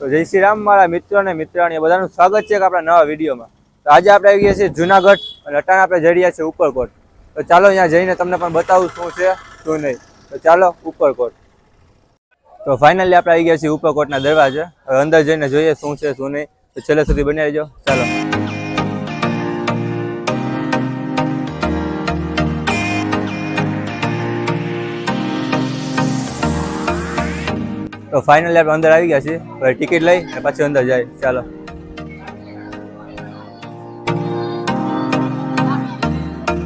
તો જય શ્રી રામ મારા મિત્રો અને મિત્રાણી બધાનું સ્વાગત છે આપણા નવા વિડીયોમાં. તો આજે આપણે આવી ગયા છીએ જુનાગઢ અને અટાણે આપણે જઈ રહ્યા છીએ ઉપરકોટ. તો ચાલો અહીંયા જઈને તમને પણ બતાવું શું છે, શું નહીં. તો ચાલો ઉપરકોટ. તો ફાઇનલી આપણે આવી ગયા છીએ ઉપરકોટના દરવાજે. હવે અંદર જઈને જોઈએ શું છે, શું નહીં. તો છેલ્લે સુધી બની રહેજો. ચાલો. તો ફાઇનલ આપણે અંદર આવી ગયા છીએ. હવે ટિકિટ લઈ અને પછી અંદર જાય. ચાલો.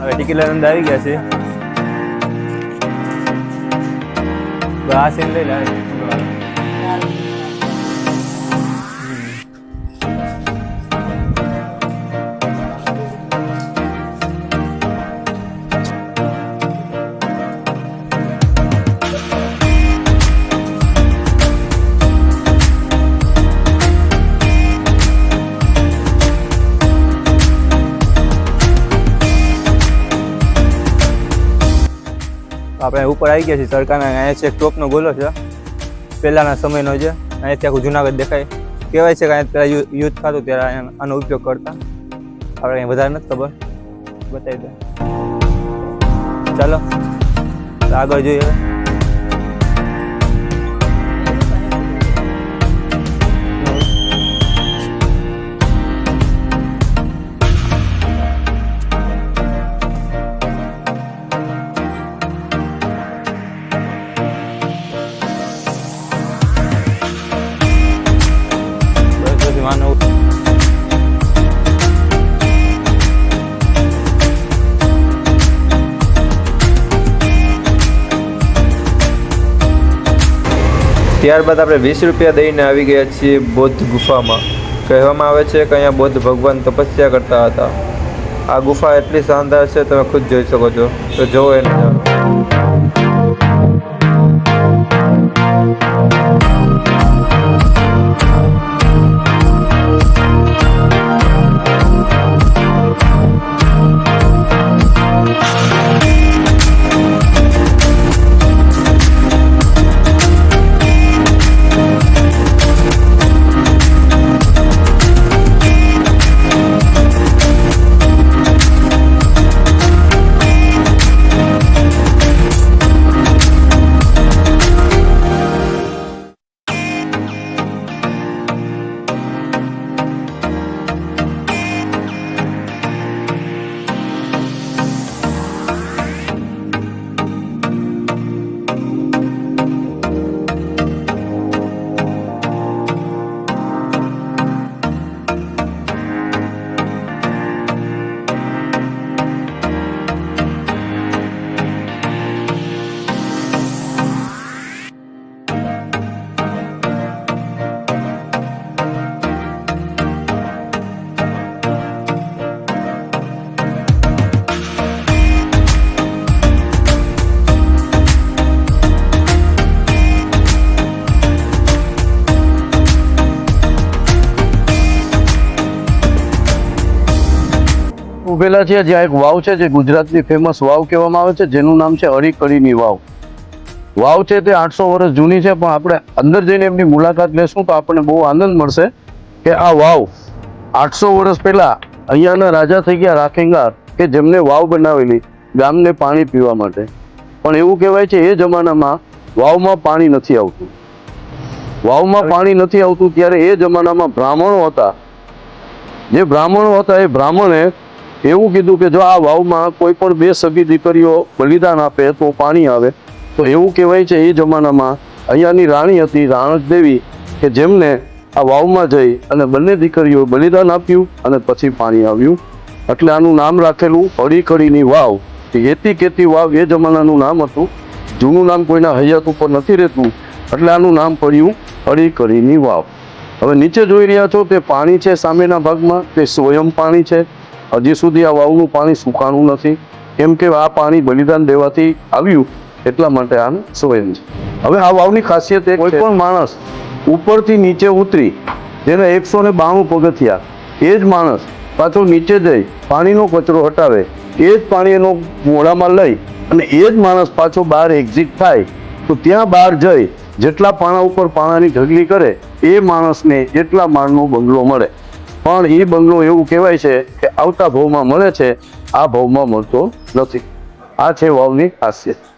હવે ટિકિટ લઈને અંદર આવી ગયા છીએ. તો આ સીન લઈ લે. આપણે ઉપર આવી ગયા છીએ સરકારના અહીંયા છે એક ટોપનો ગોલો છે. પહેલાંના સમયનો છે અહીંયાથી આખું જુનાગઢ દેખાય. કહેવાય છે કે અહીંયા પહેલાં યુદ્ધ થતું ત્યારે આનો ઉપયોગ કરતા. આપણે કંઈ વધારે નથી ખબર. બતાવી દે ચાલો આગળ જોઈએ. ત્યારબાદ આપણે વીસ રૂપિયા દઈને આવી ગયા છીએ બૌદ્ધ ગુફામાં. કહેવામાં આવે છે કે અહીંયા બૌદ્ધ ભગવાન તપસ્યા કરતા હતા. આ ગુફા એટલી શાનદાર છે, તમે ખુદ જોઈ શકો છો. તો જુઓ એને ઉભેલા છે. જ્યાં એક વાવ છે જે ગુજરાતની ફેમસ વાવ કહેવામાં આવે છે, જેનું નામ છે અરિકળીની વાવ. વાવ છે તે આઠસો વર્ષ જૂની છે, પણ આપણે અંદર જઈને એમની મુલાકાત લેશું તો આપણને બહુ આનંદ મળશે કે આ વાવ આઠસો વર્ષ પહેલા અહીંયાના રાજા થઈ ગયા રાખેંગાર કે જેમને વાવ બનાવેલી ગામને પાણી પીવા માટે. પણ એવું કહેવાય છે, એ જમાનામાં વાવમાં પાણી નથી આવતું. વાવમાં પાણી નથી આવતું ત્યારે એ જમાનામાં બ્રાહ્મણો હતા. જે બ્રાહ્મણો હતા એ બ્રાહ્મણે એવું કીધું કે જો આ વાવમાં કોઈ પણ બે સગી દીકરીઓ બલિદાન આપે તો પાણી આવે. તો એવું કહેવાય છે એ જમાનામાં અહીંયાની રાણી હતી રાણક દેવી કે જેમને આ વાવમાં જઈ અને બંને દીકરીઓ બલિદાન આપ્યું અને પછી પાણી આવ્યું. એટલે આનું નામ રાખેલું હળીકળીની વાવ. કેતી કેતી વાવ એ જમાનાનું નામ હતું. જૂનું નામ કોઈના હૈયાત ઉપર નથી રહેતું. એટલે આનું નામ પડ્યું હળીકળીની વાવ. હવે નીચે જોઈ રહ્યા છો તે પાણી છે સામેના ભાગમાં, તે સ્વયં પાણી છે. હજી સુધી આ વાવનું પાણી સુકાણું નથી. કેમ કે આ પાણી બલિદાન દેવાથી આવ્યું એટલા માટે આમ સ્વયં છે. હવે આ વાવની ખાસિયત એ કોઈ પણ માણસ ઉપરથી નીચે ઉતરી જેને એકસો ને બાણું પગથિયા એ જ માણસ પાછો નીચે જઈ પાણીનો કચરો હટાવે એ જ પાણી એનો મોઢામાં લઈ અને એ જ માણસ પાછો બહાર એક્ઝિટ થાય તો ત્યાં બહાર જઈ જેટલા પાણા ઉપર પાણાની ઢગલી કરે એ માણસને એટલા માળનો બંગલો મળે. પણ એ બંગલો એવું કહેવાય છે કે આવતા ભાવમાં મળે છે, આ ભાવમાં મળતો નથી. આ છે વાવની ખાસિયત.